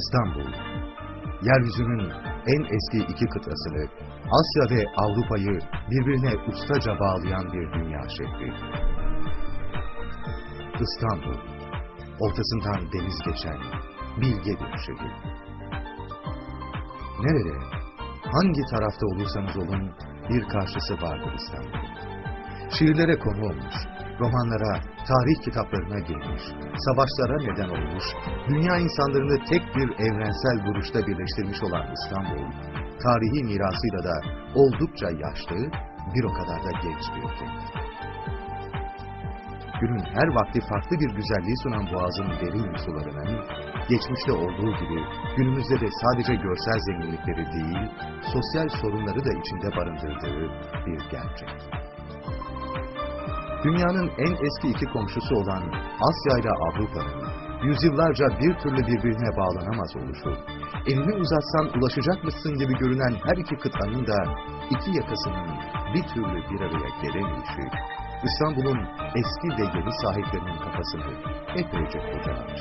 İstanbul, yeryüzünün en eski iki kıtasını, Asya ve Avrupa'yı birbirine ustaca bağlayan bir dünya şehri. İstanbul, ortasından deniz geçen bilge bir şehir. Nerede, hangi tarafta olursanız olun bir karşısı vardır İstanbul. Şiirlere konu olmuş, romanlara, tarih kitaplarına girmiş, savaşlara neden olmuş, dünya insanlarını tek bir evrensel duruşta birleştirmiş olan İstanbul, tarihi mirasıyla da oldukça yaşlı, bir o kadar da genç bir kent. Günün her vakti farklı bir güzelliği sunan Boğaz'ın derin sularının, geçmişte olduğu gibi günümüzde de sadece görsel zenginlikleri değil, sosyal sorunları da içinde barındırdığı bir gerçek. Dünyanın en eski iki komşusu olan Asya ile Avrupa'nın yüzyıllarca bir türlü birbirine bağlanamaz oluşu, elini uzatsan ulaşacakmışsın gibi görünen her iki kıtanın da iki yakasının bir türlü bir araya gelemeyişi, İstanbul'un eski ve yeni sahiplerinin kafasını epeyce kurcalamış.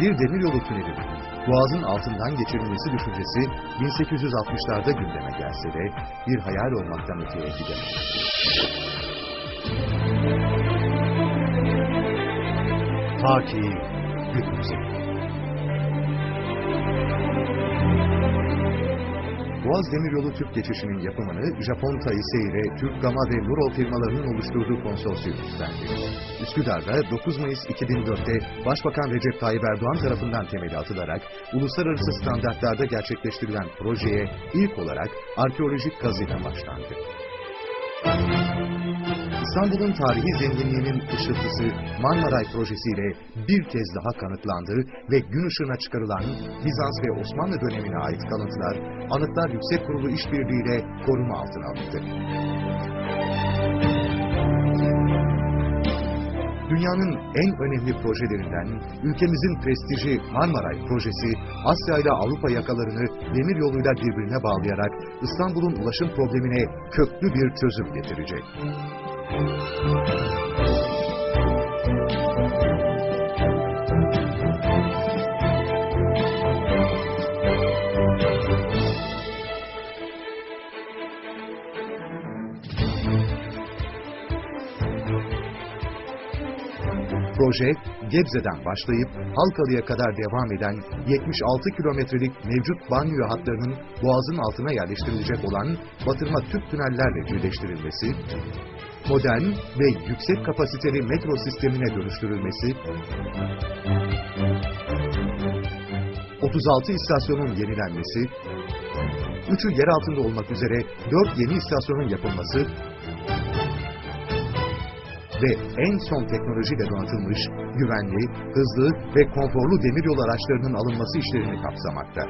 Bir demiryolu tünelinin Boğaz'ın altından geçirilmesi düşüncesi 1860'larda gündeme gelse de bir hayal olmaktan öteye gidemez. Ta ki günümüze. Boğaz Demiryolu Türk geçişinin yapımını Japon Taisei ile Türk Gama ve Nuro firmalarının oluşturduğu konsorsiyum üstlendi. Üsküdar'da 9 Mayıs 2004'te Başbakan Recep Tayyip Erdoğan tarafından temeli atılarak uluslararası standartlarda gerçekleştirilen projeye ilk olarak arkeolojik kazıyla başlandı. İstanbul'un tarihi zenginliğinin ışıltısı Marmaray projesiyle bir kez daha kanıtlandı ve gün ışığına çıkarılan Bizans ve Osmanlı dönemine ait kalıntılar Anıtlar Yüksek Kurulu işbirliğiyle koruma altına alındı. Dünyanın en önemli projelerinden ülkemizin prestiji Marmaray projesi Asya ile Avrupa yakalarını demir yoluyla birbirine bağlayarak İstanbul'un ulaşım problemine köklü bir çözüm getirecek. Proje, Gebze'den başlayıp Halkalı'ya kadar devam eden 76 kilometrelik mevcut banyo hatlarının boğazın altına yerleştirilecek olan batırma tüp tünellerle birleştirilmesi, modern ve yüksek kapasiteli metro sistemine dönüştürülmesi, 36 istasyonun yenilenmesi, üçü yer altında olmak üzere 4 yeni istasyonun yapılması ve en son teknolojiyle donatılmış, güvenli, hızlı ve konforlu demiryolu araçlarının alınması işlerini kapsamakta.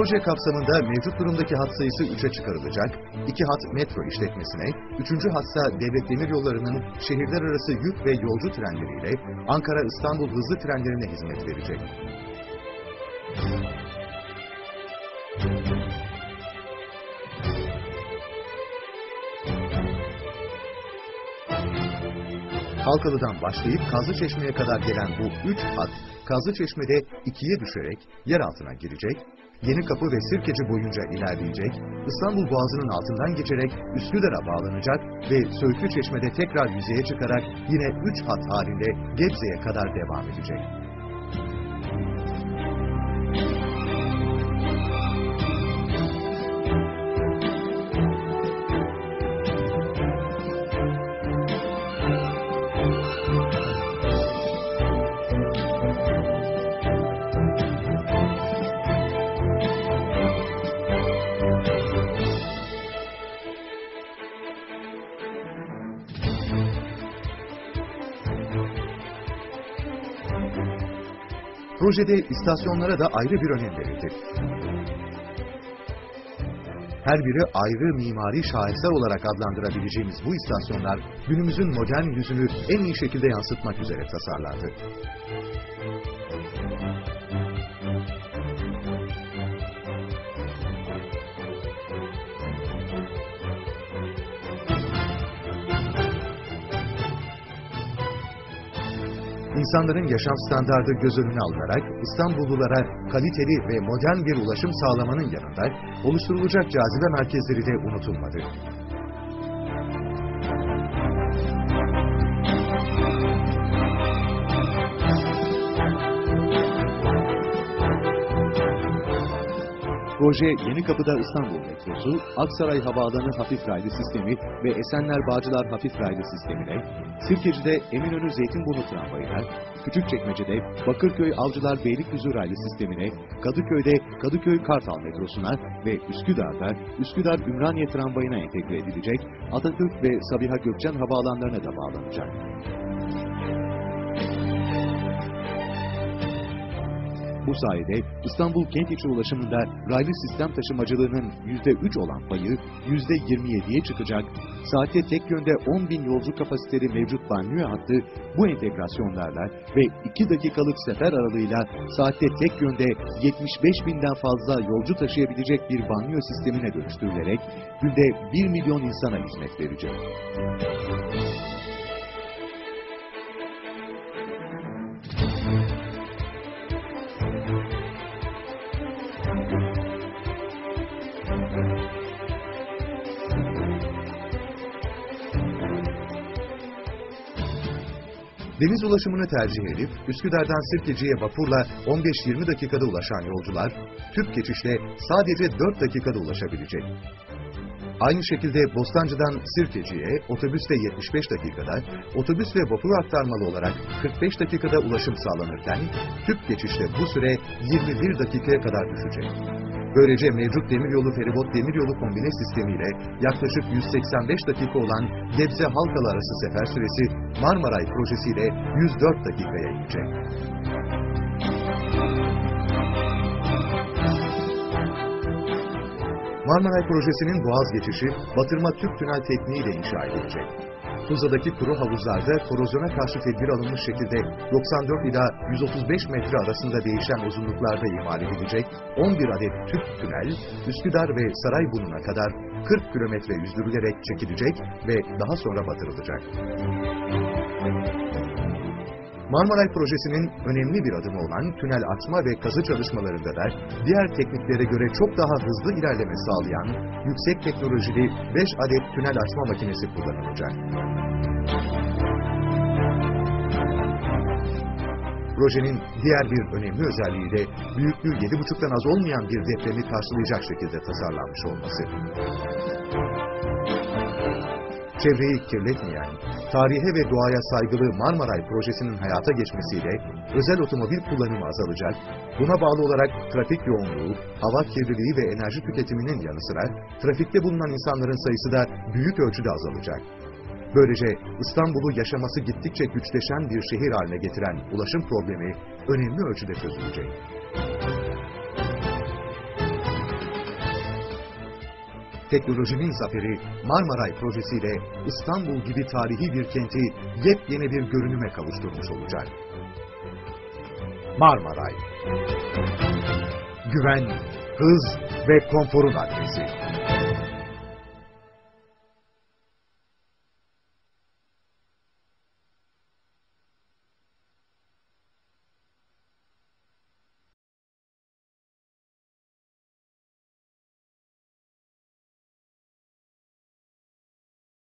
Proje kapsamında mevcut durumdaki hat sayısı 3'e çıkarılacak, iki hat metro işletmesine, üçüncü hatsa devlet demiryollarının şehirler arası yük ve yolcu trenleriyle Ankara-İstanbul hızlı trenlerine hizmet verecek. Halkalı'dan başlayıp Kazlıçeşme'ye kadar gelen bu üç hat, Kazlıçeşme'de ikiye düşerek yer altına girecek, Yeni Kapı ve Sirkeci boyunca ilerleyecek, İstanbul Boğazı'nın altından geçerek Üsküdar'a bağlanacak ve Söğütlü Çeşme'de tekrar yüzeye çıkarak yine üç hat halinde Gebze'ye kadar devam edecek. Projede istasyonlara da ayrı bir önem verildi. Her biri ayrı mimari şaheser olarak adlandırabileceğimiz bu istasyonlar günümüzün modern yüzünü en iyi şekilde yansıtmak üzere tasarlandı. İnsanların yaşam standardı göz önüne alınarak İstanbullulara kaliteli ve modern bir ulaşım sağlamanın yanında oluşturulacak cazibe merkezleri de unutulmadı. Proje Yenikapı'da İstanbul metrosu, Aksaray Havaalanı hafif raylı sistemi ve Esenler Bağcılar hafif raylı sistemine, Sirkeci'de Eminönü Zeytinburnu tramvayına, Küçükçekmece'de Bakırköy Avcılar Beylikdüzü raylı sistemine, Kadıköy'de Kadıköy Kartal metrosuna ve Üsküdar'da Üsküdar Ümraniye tramvayına entegre edilecek, Atatürk ve Sabiha Gökçen havaalanlarına da bağlanacak. Bu sayede İstanbul kent içi ulaşımında raylı sistem taşımacılığının %3 olan payı %27'ye çıkacak, saatte tek yönde 10 bin yolcu kapasiteli mevcut banliyö hattı bu entegrasyonlarla ve 2 dakikalık sefer aralığıyla saatte tek yönde 75 binden fazla yolcu taşıyabilecek bir banliyö sistemine dönüştürülerek günde 1 milyon insana hizmet verecek. Deniz ulaşımını tercih edip Üsküdar'dan Sirkeci'ye vapurla 15-20 dakikada ulaşan yolcular, tüp geçişle sadece 4 dakikada ulaşabilecek. Aynı şekilde Bostancı'dan Sirkeci'ye otobüsle 75 dakikada, otobüs ve vapur aktarmalı olarak 45 dakikada ulaşım sağlanırken, tüp geçişle bu süre 21 dakikaya kadar düşecek. Böylece mevcut demiryolu feribot demiryolu kombine sistemiyle yaklaşık 185 dakika olan Gebze Halkalı arası sefer süresi Marmaray projesiyle 104 dakikaya inecek. Marmaray projesinin boğaz geçişi batırma tüp tünel tekniğiyle inşa edilecek. Tuzla'daki kuru havuzlarda korozyona karşı tedbir alınmış şekilde 94 ila 135 metre arasında değişen uzunluklarda imal edilecek 11 adet tüp tünel, Üsküdar ve Sarayburnu'na kadar 40 kilometre yüzdürülerek çekilecek ve daha sonra batırılacak. Marmaray projesinin önemli bir adımı olan tünel açma ve kazı çalışmalarında da diğer tekniklere göre çok daha hızlı ilerleme sağlayan yüksek teknolojili 5 adet tünel açma makinesi kullanılacak. Projenin diğer bir önemli özelliği de büyüklüğü 7,5'tan az olmayan bir depremi karşılayacak şekilde tasarlanmış olması. Çevreyi kirletmeyen, tarihe ve doğaya saygılı Marmaray projesinin hayata geçmesiyle özel otomobil kullanımı azalacak, buna bağlı olarak trafik yoğunluğu, hava kirliliği ve enerji tüketiminin yanı sıra trafikte bulunan insanların sayısı da büyük ölçüde azalacak. Böylece İstanbul'u yaşaması gittikçe güçleşen bir şehir haline getiren ulaşım problemi önemli ölçüde çözülecek. Teknolojinin zaferi Marmaray projesiyle İstanbul gibi tarihi bir kenti yepyeni bir görünüme kavuşturmuş olacak. Marmaray Güven, hız ve konforun adresi.